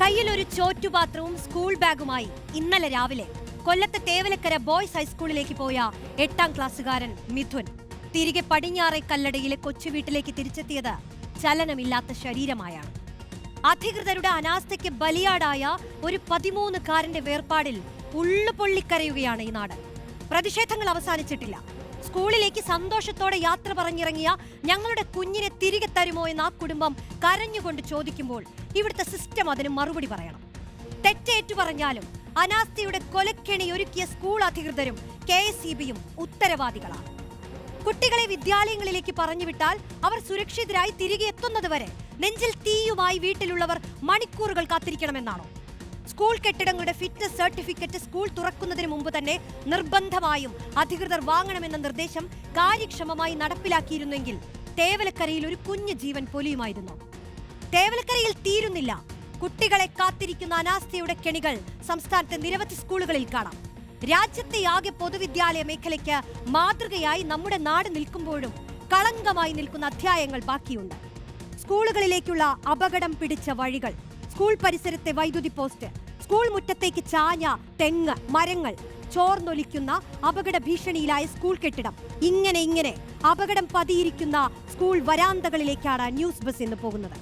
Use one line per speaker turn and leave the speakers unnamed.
കയ്യിലൊരു ചോറ്റുപാത്രവും സ്കൂൾ ബാഗുമായി ഇന്നലെ രാവിലെ കൊല്ലത്തെ തേവലക്കര ബോയ്സ് ഹൈസ്കൂളിലേക്ക് പോയ എട്ടാം ക്ലാസ്സുകാരൻ മിഥുൻ. തിരികെ പടിഞ്ഞാറെ കല്ലടയിലെ കൊച്ചുവീട്ടിലേക്ക് തിരിച്ചെത്തിയത് ചലനമില്ലാത്ത ശരീരമായാണ്. അധികൃതരുടെ അനാസ്ഥയ്ക്ക് ബലിയാടായ ഒരു പതിമൂന്നുകാരന്റെ വേർപാടിൽ ഉള്ളു പൊള്ളിക്കരയുകയാണ് ഈ നാട് പ്രതിഷേധങ്ങൾ അവസാനിച്ചിട്ടില്ല. സ്കൂളിലേക്ക് സന്തോഷത്തോടെ യാത്ര പറഞ്ഞിറങ്ങിയ ഞങ്ങളുടെ കുഞ്ഞിനെ തിരികെ തരുമോ എന്ന് ആ കുടുംബം കരഞ്ഞുകൊണ്ട് ചോദിക്കുമ്പോൾ ഇവിടുത്തെ സിസ്റ്റം അതിന് മറുപടി പറയണം. തെറ്റേറ്റു പറഞ്ഞാലും അനാസ്ഥയുടെ കൊലക്കെണി ഒരുക്കിയ സ്കൂൾ അധികൃതരും കെ എസ് ഇ ബിയും ഉത്തരവാദികളാണ്. കുട്ടികളെ വിദ്യാലയങ്ങളിലേക്ക് പറഞ്ഞുവിട്ടാൽ അവർ സുരക്ഷിതരായി തിരികെ എത്തുന്നതുവരെ നെഞ്ചിൽ തീയുമായി വീട്ടിലുള്ളവർ മണിക്കൂറുകൾ കാത്തിരിക്കണമെന്നാണോ? സ്കൂൾ കെട്ടിടങ്ങളുടെ ഫിറ്റ്നസ് സർട്ടിഫിക്കറ്റ് സ്കൂൾ തുറക്കുന്നതിന് മുമ്പ് തന്നെ നിർബന്ധമായും അധികൃതർ വാങ്ങണമെന്ന നിർദ്ദേശം കാര്യക്ഷമമായി നടപ്പിലാക്കിയിരുന്നെങ്കിൽ തേവലക്കരയിൽ ഒരു കുഞ്ഞു ജീവൻ പൊലിയുമായിരുന്നു. തേവലക്കരയിൽ തീരുന്നില്ല. കുട്ടികളെ കാത്തിരിക്കുന്ന അനാസ്ഥയുടെ കെണികൾ സംസ്ഥാനത്തെ നിരവധി സ്കൂളുകളിൽ കാണാം. രാജ്യത്തെ ആകെ പൊതുവിദ്യാലയ മേഖലയ്ക്ക് മാതൃകയായി നമ്മുടെ നാട് നിൽക്കുമ്പോഴും കളങ്കമായി നിൽക്കുന്ന അധ്യായങ്ങൾ ബാക്കിയുണ്ട്. സ്കൂളുകളിലേക്കുള്ള അപകടം പിടിച്ച വഴികൾ സ്കൂൾ പരിസരത്തെ വൈദ്യുതി പോസ്റ്റ് സ്കൂൾ മുറ്റത്തേക്ക് ചാഞ്ഞ തെങ്ങ് മരങ്ങൾ ചോർന്നൊലിക്കുന്ന അപകട ഭീഷണിയിലായ സ്കൂൾ കെട്ടിടം. ഇങ്ങനെ ഇങ്ങനെ അപകടം പതിയിരിക്കുന്ന സ്കൂൾ വരാന്തകളിലേക്കാണ് ന്യൂസ് ബസ് ഇന്ന് പോകുന്നത്.